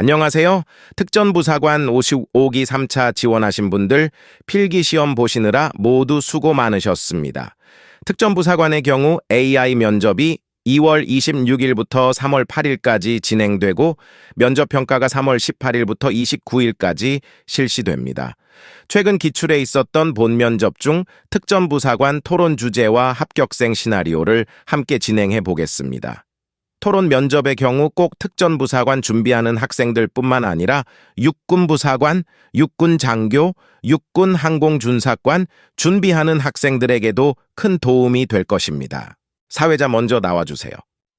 안녕하세요. 특전부사관 55기 3차 지원하신 분들 필기시험 보시느라 모두 수고 많으셨습니다. 특전부사관의 경우 AI 면접이 2월 26일부터 3월 8일까지 진행되고 면접평가가 3월 18일부터 29일까지 실시됩니다. 최근 기출에 있었던 본면접 중 특전부사관 토론 주제와 합격생 시나리오를 함께 진행해 보겠습니다. 토론 면접의 경우 꼭 특전부사관 준비하는 학생들 뿐만 아니라 육군부사관, 육군장교, 육군항공준사관 준비하는 학생들에게도 큰 도움이 될 것입니다. 사회자 먼저 나와주세요.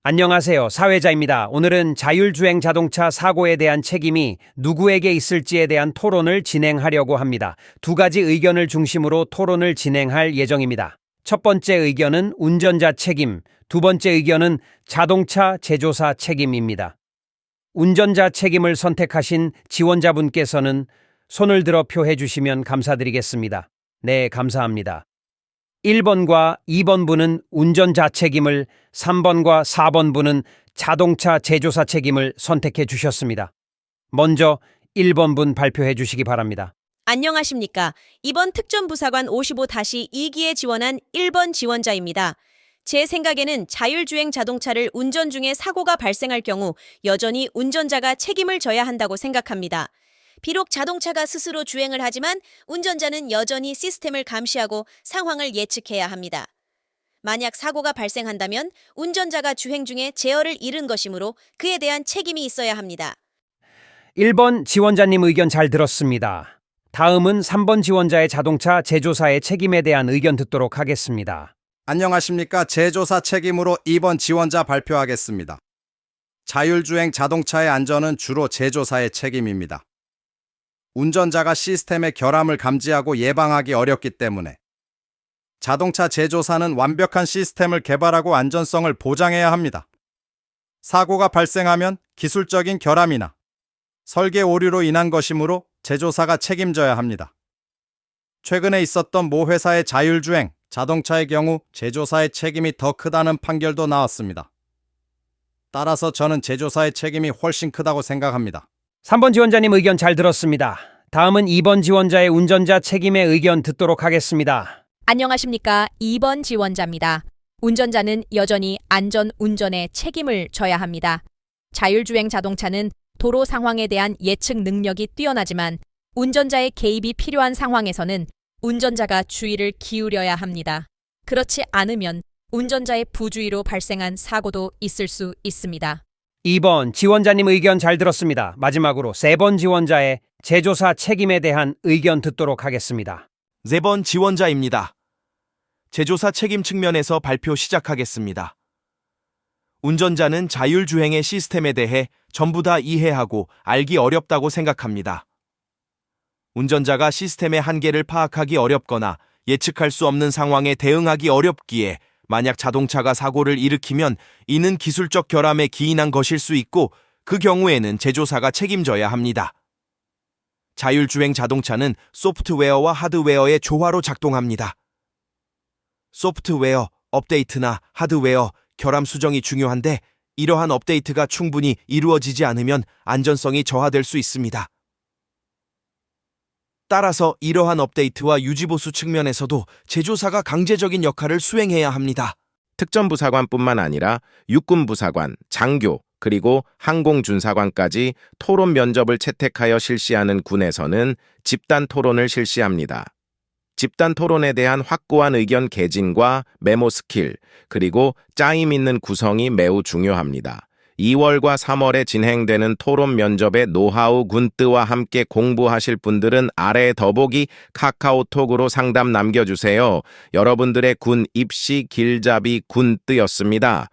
안녕하세요. 사회자입니다. 오늘은 자율주행 자동차 사고에 대한 책임이 누구에게 있을지에 대한 토론을 진행하려고 합니다. 두 가지 의견을 중심으로 토론을 진행할 예정입니다. 첫 번째 의견은 운전자 책임, 두 번째 의견은 자동차 제조사 책임입니다. 운전자 책임을 선택하신 지원자분께서는 손을 들어 표해 주시면 감사드리겠습니다. 네, 감사합니다. 1번과 2번 분은 운전자 책임을, 3번과 4번 분은 자동차 제조사 책임을 선택해 주셨습니다. 먼저 1번 분 발표해 주시기 바랍니다. 안녕하십니까. 이번 특전부사관 55-2기에 지원한 1번 지원자입니다. 제 생각에는 자율주행 자동차를 운전 중에 사고가 발생할 경우 여전히 운전자가 책임을 져야 한다고 생각합니다. 비록 자동차가 스스로 주행을 하지만 운전자는 여전히 시스템을 감시하고 상황을 예측해야 합니다. 만약 사고가 발생한다면 운전자가 주행 중에 제어를 잃은 것이므로 그에 대한 책임이 있어야 합니다. 1번 지원자님 의견 잘 들었습니다. 다음은 3번 지원자의 자동차 제조사의 책임에 대한 의견 듣도록 하겠습니다. 안녕하십니까. 제조사 책임으로 2번 지원자 발표하겠습니다. 자율주행 자동차의 안전은 주로 제조사의 책임입니다. 운전자가 시스템의 결함을 감지하고 예방하기 어렵기 때문에 자동차 제조사는 완벽한 시스템을 개발하고 안전성을 보장해야 합니다. 사고가 발생하면 기술적인 결함이나 설계 오류로 인한 것이므로 제조사가 책임져야 합니다. 최근에 있었던 모 회사의 자율주행 자동차의 경우 제조사의 책임이 더 크다는 판결도 나왔습니다. 따라서 저는 제조사의 책임이 훨씬 크다고 생각합니다. 3번 지원자님 의견 잘 들었습니다. 다음은 2번 지원자의 운전자 책임의 의견 듣도록 하겠습니다. 안녕하십니까. 2번 지원자입니다. 운전자는 여전히 안전 운전에 책임을 져야 합니다. 자율주행 자동차는 도로 상황에 대한 예측 능력이 뛰어나지만 운전자의 개입이 필요한 상황에서는 운전자가 주의를 기울여야 합니다. 그렇지 않으면 운전자의 부주의로 발생한 사고도 있을 수 있습니다. 2번 지원자님 의견 잘 들었습니다. 마지막으로 3번 지원자의 제조사 책임에 대한 의견 듣도록 하겠습니다. 네 번 지원자입니다. 제조사 책임 측면에서 발표 시작하겠습니다. 운전자는 자율주행의 시스템에 대해 전부 다 이해하고 알기 어렵다고 생각합니다. 운전자가 시스템의 한계를 파악하기 어렵거나 예측할 수 없는 상황에 대응하기 어렵기에 만약 자동차가 사고를 일으키면 이는 기술적 결함에 기인한 것일 수 있고 그 경우에는 제조사가 책임져야 합니다. 자율주행 자동차는 소프트웨어와 하드웨어의 조화로 작동합니다. 소프트웨어, 업데이트나 하드웨어, 결함 수정이 중요한데 이러한 업데이트가 충분히 이루어지지 않으면 안전성이 저하될 수 있습니다. 따라서 이러한 업데이트와 유지보수 측면에서도 제조사가 강제적인 역할을 수행해야 합니다. 특전부사관뿐만 아니라 육군부사관, 장교, 그리고 항공준사관까지 토론 면접을 채택하여 실시하는 군에서는 집단 토론을 실시합니다. 집단 토론에 대한 확고한 의견 개진과 메모 스킬, 그리고 짜임 있는 구성이 매우 중요합니다. 2월과 3월에 진행되는 토론 면접의 노하우 군뜨와 함께 공부하실 분들은 아래 더보기 카카오톡으로 상담 남겨주세요. 여러분들의 군 입시 길잡이 군뜨였습니다.